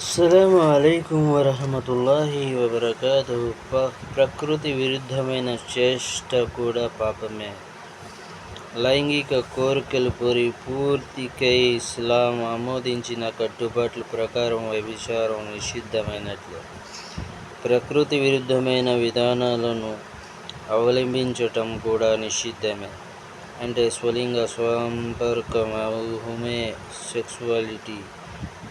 అస్సలం అయికం వరహమతుల్లాహి వబర్కాతు ప్రకృతి విరుద్ధమైన చేష్ట కూడా పాపమే. లైంగిక కోరికలు పొరి పూర్తికై ఇస్లాం ఆమోదించిన కట్టుబాట్ల ప్రకారం వ్యభిచారం నిషిద్ధమైనట్లు. ప్రకృతి విరుద్ధమైన విధానాలను అవలంబించటం కూడా నిషిద్ధమే. అంటే స్వలింగ సంపర్కం హుమే సెక్సువాలిటీ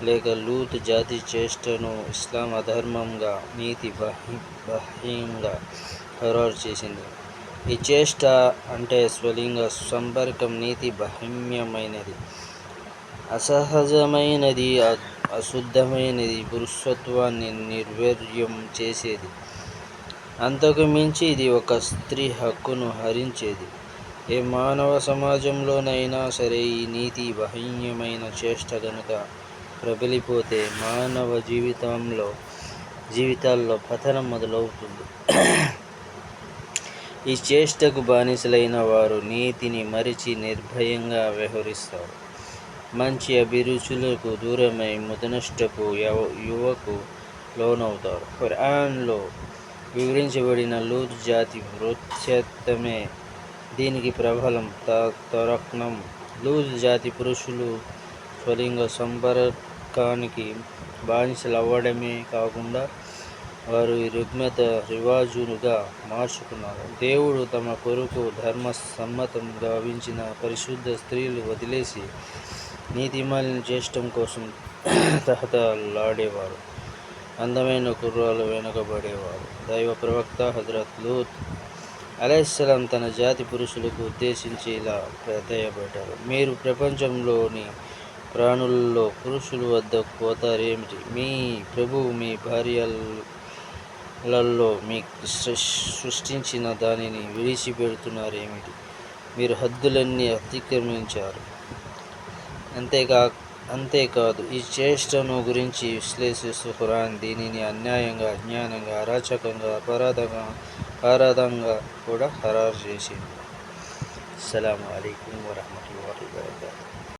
లేక లూత్ జాతి చేష్టను ఇస్లాం అధర్మంగా నీతి బాహ్యంగా ఖరారు చేసింది. ఈ చేష్ట అంటే స్వలింగ సంపర్కం నీతి బాహ్యమైనది అసహజమైనది అశుద్ధమైనది పురుషత్వాన్ని నిర్వీర్యం చేసేది. అంతకు మించి ఇది ఒక స్త్రీ హక్కును హరించేది. ఏ మానవ సమాజంలోనైనా సరే ఈ నీతి బహిమ్యమైన చేష్ట కనుక ప్రబలిపోతే మానవ జీవితంలో జీవితాల్లో పతనం మొదలవుతుంది. ఈ చేష్టకు బానిసలైన వారు నీతిని మరిచి నిర్భయంగా వ్యవహరిస్తారు. మంచి అభిరుచులకు దూరమై ముదనష్టపు యువకు లోనవుతారు. ఖురాన్లో వివరించబడిన లూత్ జాతి వృత్యత్తమే దీనికి ప్రబలం తరక్నం. లూజ్ జాతి పురుషులు స్వలింగ సంపర్కానికి బానిసలు అవ్వడమే కాకుండా వారు ఈ రుగ్మత రివాజునుగా మార్చుకున్నారు. దేవుడు తమ కొరకు ధర్మ సమ్మతం గావించిన పరిశుద్ధ స్త్రీలు వదిలేసి నీతిమాలిన చేష్టం కోసం తహతలాడేవారు అందమైన కుర్రాలు వెనుకబడేవారు. దైవ ప్రవక్త హజరత్ లూత్ అలైస్లాం తన జాతి పురుషులకు ఉద్దేశించి ఇలా ప్రతయబడ్డారు మీరు ప్రపంచంలోని ప్రాణుల్లో పురుషుల వద్దకు పోతారేమిటి మీ ప్రభువు మీ భార్యలలో మీ సృష్టించిన దానిని విడిచిపెడుతున్నారేమిటి మీరు హద్దులన్నీ అతిక్రమించారు. అంతేకా అంతేకాదు ఈ చేష్టను గురించి విశ్లేషిస్తూ ఖురాన్ దీనిని అన్యాయంగా అజ్ఞానంగా అరాచకంగా అపరాధంగా అపరాధంగా కూడా ఖరారు చేసింది. అస్సలం అయికం వరహమూల వరకాతూ